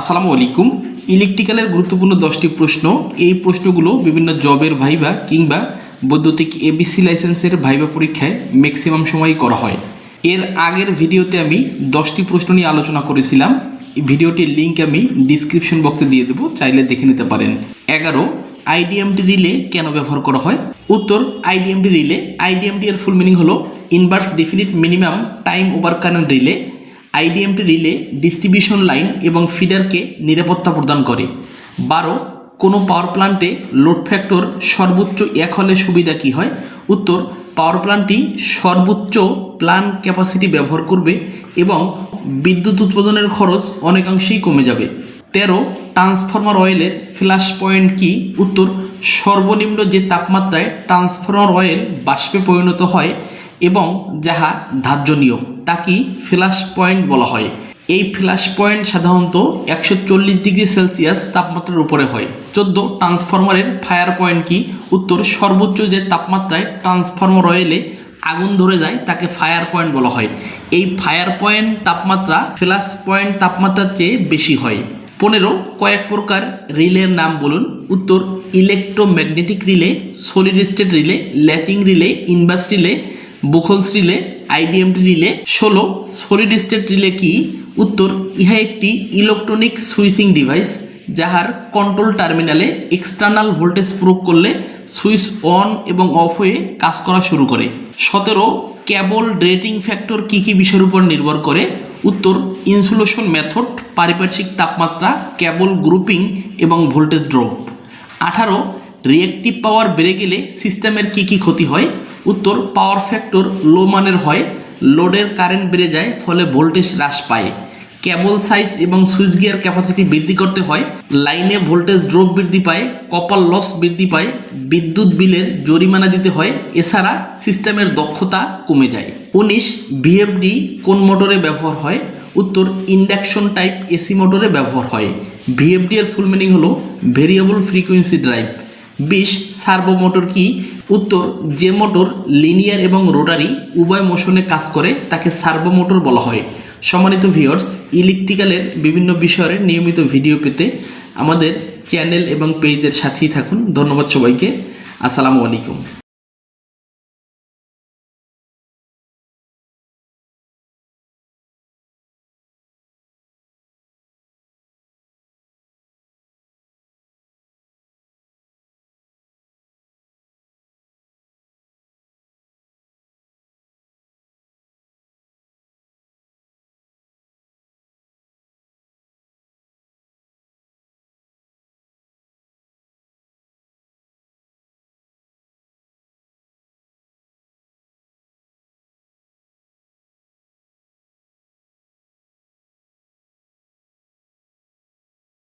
আসসালামু আলাইকুম। ইলেকট্রিক্যালের গুরুত্বপূর্ণ দশটি প্রশ্ন। এই প্রশ্নগুলো বিভিন্ন জবের ভাইবা কিংবা বৈদ্যুতিক এবিসি লাইসেন্সের ভাইবা পরীক্ষায় ম্যাক্সিমাম সময়ই করা হয়। এর আগের ভিডিওতে আমি দশটি প্রশ্ন নিয়ে আলোচনা করেছিলাম। ভিডিওটির লিঙ্ক আমি ডিসক্রিপশন বক্সে দিয়ে দেবো, চাইলে দেখে নিতে পারেন। এগারো আইডিএমটি রিলে কেন ব্যবহার করা হয়? উত্তর আইডিএমটি রিলে আইডিএমটি এর ফুল মিনিং হলো inverse definite minimum time over current relay IDMT relay distribution line এবং ফিডারকে নিরাপত্তা প্রদান করে। বারো, কোনো পাওয়ার প্ল্যান্টে লোড ফ্যাক্টর সর্বোচ্চ এক হলে সুবিধা কী হয়? উত্তর পাওয়ার প্ল্যান্টটি সর্বোচ্চ প্ল্যান ক্যাপাসিটি ব্যবহার করবে এবং বিদ্যুৎ উৎপাদনের খরচ অনেকাংশেই কমে যাবে। তেরো ট্রান্সফরমার অয়েলের ফ্ল্যাশ পয়েন্ট কি? উত্তর, সর্বনিম্ন যে তাপমাত্রায় ট্রান্সফরমার অয়েল বাষ্পে পরিণত হয় এবং যাহা ধার্যনীয়। তাকেই ফ্ল্যাশ পয়েন্ট বলা হয়। এই ফ্ল্যাশ পয়েন্ট সাধারণত একশো চল্লিশ ডিগ্রি সেলসিয়াস তাপমাত্রার উপরে হয়। চোদ্দ ট্রান্সফরমারের ফায়ার পয়েন্ট কি? উত্তর, সর্বোচ্চ যে তাপমাত্রায় ট্রান্সফরমার অয়েলে আগুন ধরে যায়, তাকে ফায়ার পয়েন্ট বলা হয়। এই ফায়ার পয়েন্ট তাপমাত্রা ফ্ল্যাশ পয়েন্ট তাপমাত্রার চেয়ে বেশি হয়। পনেরো, কয়েক প্রকার রিলের নাম বলুন। উত্তর electromagnetic relay solid state relay latching relay inverse relay Buchholz relay IDMT relay, ষোলো, সলিড স্টেট রিলে কি? উত্তর, ইহা একটি ইলেকট্রনিক সুইচিং ডিভাইস যাহার কন্ট্রোল টার্মিনালে এক্সটার্নাল ভোল্টেজ প্রয়োগ করলে সুইচ অন এবং অফ হয়ে কাজ করা শুরু করে। সতেরো, কেবল রেটিং ফ্যাক্টর কী কী বিষয়ের উপর নির্ভর করে? উত্তর, ইনসুলেশন মেথড, পারিপার্শ্বিক তাপমাত্রা, কেবল গ্রুপিং এবং ভোল্টেজ ড্রপ। আঠারো রিয়েক্টিভ পাওয়ার বেড়ে গেলে সিস্টেমের কী কী ক্ষতি হয়? উত্তর পাওয়ার ফ্যাক্টর লো মানের হয় লোডের কারেন্ট বেড়ে যায়, ফলে ভোল্টেজ হ্রাস পায়। কেবল সাইজ এবং সুইচ গিয়ার ক্যাপাসিটি বৃদ্ধি করতে হয় লাইনে ভোল্টেজ ড্রপ বৃদ্ধি পায় কপার লস বৃদ্ধি পায়, বিদ্যুৎ বিলের জরিমানা দিতে হয়, এছাড়া সিস্টেমের দক্ষতা কমে যায়। উনিশ ভিএফডি কোন মোটরে ব্যবহার হয়? উত্তর ইন্ডাকশন টাইপ এসি মোটরে ব্যবহার হয়। ভিএফডি এর ফুল মিনিং হলো ভেরিয়েবল ফ্রিকোয়েন্সি ড্রাইভ বিশ সার্বো মোটর কি? উত্তর, যে মোটর লিনিয়ার এবং রোটারি উভয় মোশনে কাজ করে, তাকে সার্বো মোটর বলা হয়। সম্মানিত ভিউয়ার্স, ইলেকট্রিক্যালের বিভিন্ন বিষয়ের নিয়মিত ভিডিও পেতে আমাদের চ্যানেল এবং পেজের সাথেই থাকুন। ধন্যবাদ সবাইকে। আসসালামু আলাইকুম।